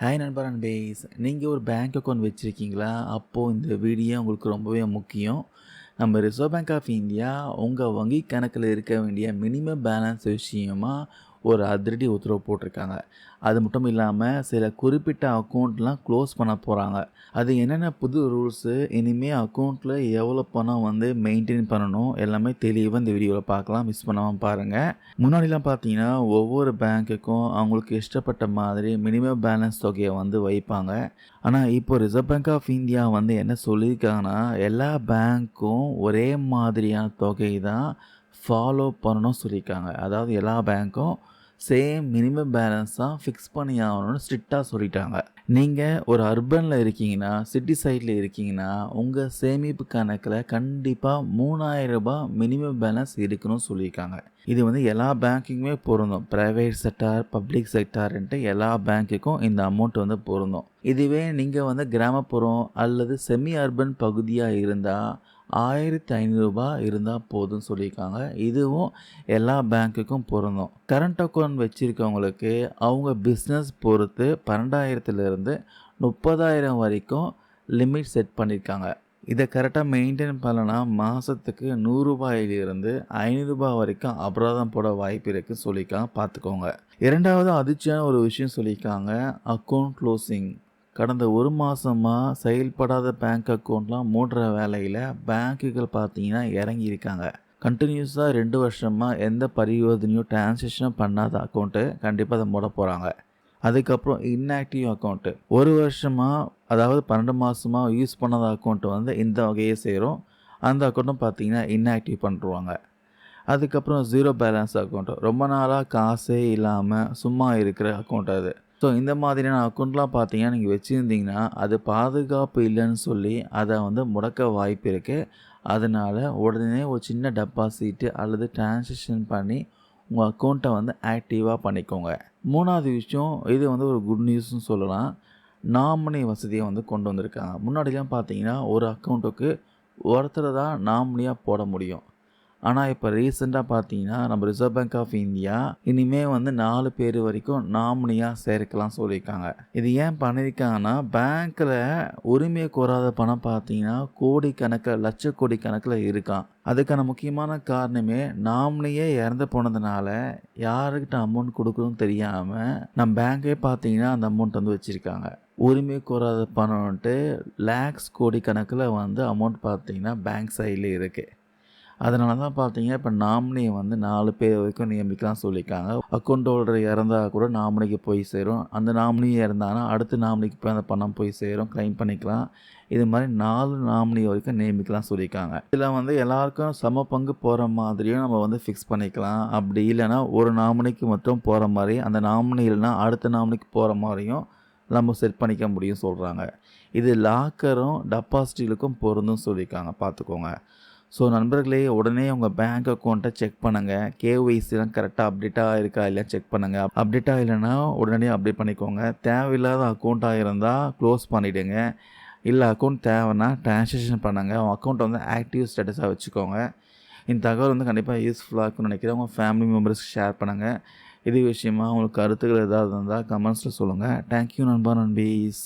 Hi நண்பா நண்பேஸ். நீங்கள் ஒரு பேங்க் அக்கௌண்ட் வச்சுருக்கீங்களா? அப்போது இந்த வீடியோ உங்களுக்கு ரொம்பவே முக்கியம். நம்ம ரிசர்வ் பேங்க் ஆஃப் இந்தியா உங்கள் வங்கி கணக்கில் இருக்க வேண்டிய மினிமம் பேலன்ஸ் விஷயமா ஒரு அதிரடி உத்தரவு போட்டிருக்காங்க. அது மட்டும் இல்லாமல் சில குறிப்பிட்ட அக்கௌண்ட்லாம் க்ளோஸ் பண்ண போகிறாங்க அது என்னென்ன புது ரூல்ஸு இனிமேல் அக்கௌண்ட்டில் எவ்வளோ பணம் வந்து மெயின்டைன் பண்ணணும் எல்லாமே தெளிவாக இந்த வீடியோவில் பார்க்கலாம். மிஸ் பண்ணாமல் பாருங்கள் முன்னாடிலாம் பார்த்தீங்கன்னா ஒவ்வொரு பேங்க்குக்கும் அவங்களுக்கு இஷ்டப்பட்ட மாதிரி மினிமம் பேலன்ஸ் தொகையை வந்து வைப்பாங்க. ஆனால் இப்போ ரிசர்வ் பேங்க் ஆஃப் இந்தியா வந்து என்ன சொல்லியிருக்காங்கன்னா எல்லா பேங்க்கும் ஒரே மாதிரியான தொகை தான் ஃபாலோ பண்ணணும் சொல்லியிருக்காங்க. அதாவது எல்லா பேங்க்கும் சேம் மினிமம் பேலன்ஸ் தான் ஃபிக்ஸ் பண்ணி ஆகணும்னு ஸ்ட்ரிக்டாக சொல்லிட்டாங்க. நீங்கள் ஒரு அர்பனில் இருக்கீங்கன்னா சிட்டி சைடில் இருக்கீங்கன்னா உங்கள் சேமிப்பு கணக்கில் கண்டிப்பாக மூணாயிரம் ரூபாய் மினிமம் பேலன்ஸ் இருக்கணும்னு சொல்லியிருக்காங்க. இது வந்து எல்லா பேங்க்குமே பொருந்தும். ப்ரைவேட் செக்டார் பப்ளிக் செக்டார்ன்ட்டு எல்லா பேங்க்குக்கும் இந்த அமௌண்ட் வந்து பொருந்தும். இதுவே நீங்கள் வந்து கிராமப்புறம் அல்லது செமி அர்பன் பகுதியாக இருந்தால் ஆயிரத்தி ஐநூறுரூபா இருந்தால் போதும்னு சொல்லியிருக்காங்க. இதுவும் எல்லா பேங்க்குக்கும் பொருந்தும். கரண்ட் அக்கௌண்ட் வச்சுருக்கவங்களுக்கு அவங்க பிஸ்னஸ் பொறுத்து பன்னெண்டாயிரத்துலேருந்து முப்பதாயிரம் வரைக்கும் லிமிட் செட் பண்ணியிருக்காங்க. இதை கரெக்டாக மெயின்டைன் பண்ணனா மாதத்துக்கு நூறுரூபாயிலிருந்து ஐநூறுரூபா வரைக்கும் அபராதம் போட வாய்ப்பு இருக்குதுன்னு சொல்லியிருக்காங்க. பார்த்துக்கோங்க. இரண்டாவது அதிர்ச்சியான ஒரு விஷயம் சொல்லியிருக்காங்க. அக்கௌண்ட் க்ளோசிங் கடந்த ஒரு மாதமாக செயல்படாத பேங்க் அக்கௌண்ட்லாம் மூடுற வேலையில் பேங்க்குகள் பார்த்தீங்கன்னா இறங்கியிருக்காங்க. கண்டினியூஸாக ரெண்டு வருஷமாக எந்த பரிவர்த்தனையும் டிரான்சேக்ஷனும் பண்ணாத அக்கௌண்ட்டு கண்டிப்பாக அதை மூட போகிறாங்க அதுக்கப்புறம் இன்ஆக்டிவ் அக்கௌண்ட்டு ஒரு வருஷமாக அதாவது பன்னெண்டு மாதமாக யூஸ் பண்ணாத அக்கௌண்ட்டு வந்து இந்த வகையை சேரும். அந்த அக்கௌண்ட்டும் பார்த்தீங்கன்னா இன்ஆக்டிவ் பண்ணிருவாங்க அதுக்கப்புறம் ஜீரோ பேலன்ஸ் அக்கௌண்ட்டு ரொம்ப நாளாக காசே இல்லாமல் சும்மா இருக்கிற அக்கௌண்ட் அது. ஸோ இந்த மாதிரியான அக்கௌண்ட்லாம் பார்த்தீங்கன்னா நீங்கள் வச்சுருந்தீங்கன்னா அது பாதுகாப்பு இல்லைன்னு சொல்லி அதை வந்து முடக்க வாய்ப்பு இருக்குது அதனால் உடனே ஒரு சின்ன டெபாசிட்டு அல்லது டிரான்சாக்ஷன் பண்ணி உங்கள் அக்கௌண்ட்டை வந்து ஆக்டிவாக பண்ணிக்கோங்க. மூணாவது விஷயம் இது வந்து ஒரு குட் நியூஸ்னு சொல்லலாம். நாமினி வசதியை வந்து கொண்டு வந்திருக்காங்க. முன்னாடிலாம் பார்த்தீங்கன்னா ஒரு அக்கௌண்ட்டுக்கு ஒருத்தரை தான் நாமினியாக போட முடியும். ஆனால் இப்போ ரீசெண்டாக பார்த்தீங்கன்னா நம்ம ரிசர்வ் பேங்க் ஆஃப் இந்தியா இனிமேல் வந்து நாலு பேர் வரைக்கும் நாமினியாக சேர்க்கலாம் சொல்லியிருக்காங்க. இது ஏன் பண்ணியிருக்காங்கன்னா பேங்க்கில் உரிமை கோராத பணம் பார்த்தீங்கன்னா கோடி கணக்கில் லட்ச கோடி கணக்கில் இருக்கான் அதுக்கான முக்கியமான காரணமே நாமினியே இறந்து போனதுனால யாருக்கிட்ட அமௌண்ட் கொடுக்கணும்னு தெரியாமல் நம்ம பேங்கே பார்த்தீங்கன்னா அந்த அமௌண்ட் வந்து வச்சுருக்காங்க. உரிமை கோராத பணம்ன்ட்டு லேக்ஸ் கோடி கணக்கில் வந்து அமௌண்ட் பார்த்தீங்கன்னா பேங்க் சைடில் இருக்குது அதனால தான் பார்த்தீங்க இப்போ நாமினியை வந்து நாலு பேர் வரைக்கும் நியமிக்கலாம் சொல்லியிருக்காங்க. அக்கௌண்ட் ஹோல்டர் இறந்தால் கூட நாமினிக்கு போய் சேரும். அந்த நாமினியும் இறந்தாங்கன்னா அடுத்த நாமினிக்கு போய் அந்த பணம் போய் சேரும் க்ளைம் பண்ணிக்கலாம். இது மாதிரி நாலு நாமினி வரைக்கும் நியமிக்கலாம் சொல்லியிருக்காங்க. இதில் வந்து எல்லாருக்கும் சம பங்கு போகிற மாதிரியும் நம்ம வந்து ஃபிக்ஸ் பண்ணிக்கலாம். அப்படி இல்லைன்னா ஒரு நாமினிக்கு மட்டும் போகிற மாதிரி அந்த நாமினி இல்லைன்னா அடுத்த நாமினிக்கு போகிற மாதிரியும் நம்ம செட் பண்ணிக்க முடியும் சொல்கிறாங்க இது லாக்கரும் டெபாசிட்டிகளுக்கும் பொருந்தும் சொல்லியிருக்காங்க. பார்த்துக்கோங்க. ஸோ நண்பர்களே உடனே உங்கள் பேங்க் அக்கௌண்ட்டை செக் பண்ணுங்கள் கேஒய்சிலாம் கரெக்டாக அப்டேட்டாக இருக்கா இல்லையா செக் பண்ணுங்கள் அப்டேட்டாக இல்லைன்னா உடனே அப்டேட் பண்ணிக்கோங்க. தேவையில்லாத அக்கௌண்ட்டாக இருந்தால் க்ளோஸ் பண்ணிவிடுங்க இல்லை அக்கௌண்ட் தேவைன்னா ட்ரான்ஸாக்ஷன் பண்ணுங்கள் உங்கள் அக்கௌண்ட்டை வந்து ஆக்டிவ் ஸ்டேட்டஸாக வச்சுக்கோங்க. இந்த தகவல் வந்து கண்டிப்பாக யூஸ்ஃபுல்லாக இருக்கும்னு நினைக்கிறேன். உங்கள் ஃபேமிலி மெம்பர்ஸ்க்கு ஷேர் பண்ணுங்கள் இது விஷயமா உங்களுக்கு கருத்துக்கள் ஏதாவது இருந்தால் கமெண்ட்ஸில் சொல்லுங்கள் தேங்க்யூ நண்பா நண்பீஸ்.